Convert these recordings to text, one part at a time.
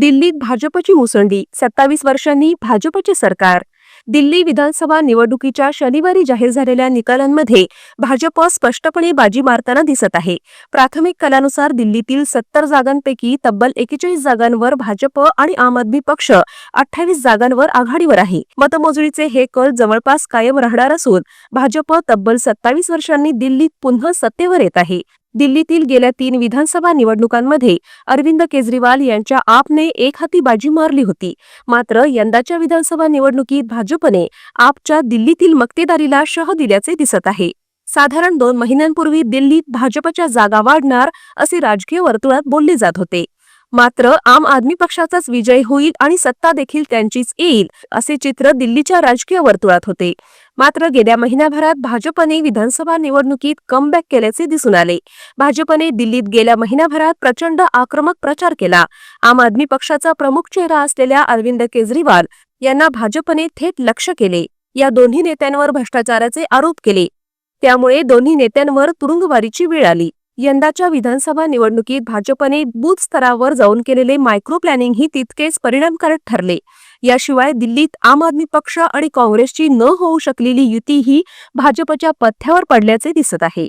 दिल्लीत भाजपची मुसंडी सत्तावीस वर्षांनी भाजपचे सरकार. दिल्ली विधानसभा निवडणुकीच्या शनिवारी जाहीर झालेल्या निकालांमध्ये भाजप स्पष्टपणे बाजी मारताना दिसत आहे. प्राथमिक कलानुसार दिल्लीतील सत्तर जागांपैकी तब्बल एकेचाळीस जागांवर भाजप आणि आम आदमी पक्ष अठ्ठावीस जागांवर आघाडीवर आहे. मतमोजणीचे हे कल जवळपास कायम राहणार असून भाजप तब्बल सत्तावीस वर्षांनी दिल्लीत पुन्हा सत्तेवर येत आहे. दिल्लीतील गेल्या तीन विधानसभा निवडणुकांमध्ये अरविंद केजरीवाल यांच्या आपने एक हाती बाजी मारली होती. मात्र यंदाच्या विधानसभा निवडणुकीत भाजपने आपच्या दिल्लीतील मक्तेदारीला शह दिल्याचे दिसत आहे. साधारण दोन महिन्यांपूर्वी दिल्लीत भाजपच्या जागा वाढणार असे राजकीय वर्तुळात बोलले जात होते. मात्र आम आदमी पक्षाचाच विजय होईल आणि सत्ता देखील त्यांचीच येईल असे चित्र दिल्लीच्या राजकीय वर्तुळात होते. मात्र गेल्या महिन्याभरात भाजपने विधानसभा निवडणुकीत कमबॅक केल्याचे दिसून आले. भाजपने दिल्लीत गेल्या महिन्याभरात प्रचंड आक्रमक प्रचार केला. आम आदमी पक्षाचा प्रमुख चेहरा असलेल्या अरविंद केजरीवाल यांना भाजपने थेट लक्ष केले. या दोन्ही नेत्यांवर भ्रष्टाचाराचे आरोप केले. त्यामुळे दोन्ही नेत्यांवर तुरुंगवारीची वेळ आली. यंदाच्या विधानसभा निवडणुकीत भाजपने बूथ स्तरावर जाऊन केलेले मायक्रो प्लॅनिंग ही तितकेच परिणामकारक ठरले. याशिवाय दिल्लीत आम आदमी पक्ष आणि काँग्रेसची न होऊ शकलेली युती ही भाजपच्या पथ्यावर पडल्याचे दिसत आहे.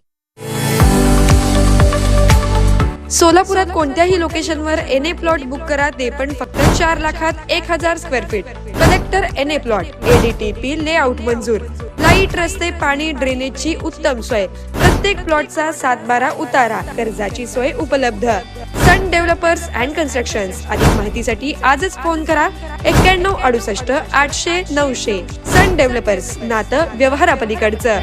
सोलापुरात कोणत्याही लोकेशनवर एन ए प्लॉट बुक करा ते पण फक्त चार लाखात एक हजार square feet. Collector N A plot ADTP layout मंजूर. लाइट रस्ते पाणी ड्रेनेजची उत्तम सोय. प्रत्येक प्लॉटचा सात बारा उतारा. कर्जाची सोय उपलब्ध. सन डेव्हलपर्स अँड कन्स्ट्रक्शन अधिक माहितीसाठी आजच फोन करा. एक्क्याण्णव अडुसष्ट आठशे नऊशे. सन डेव्हलपर्स नातं व्यवहारापलीकडचं.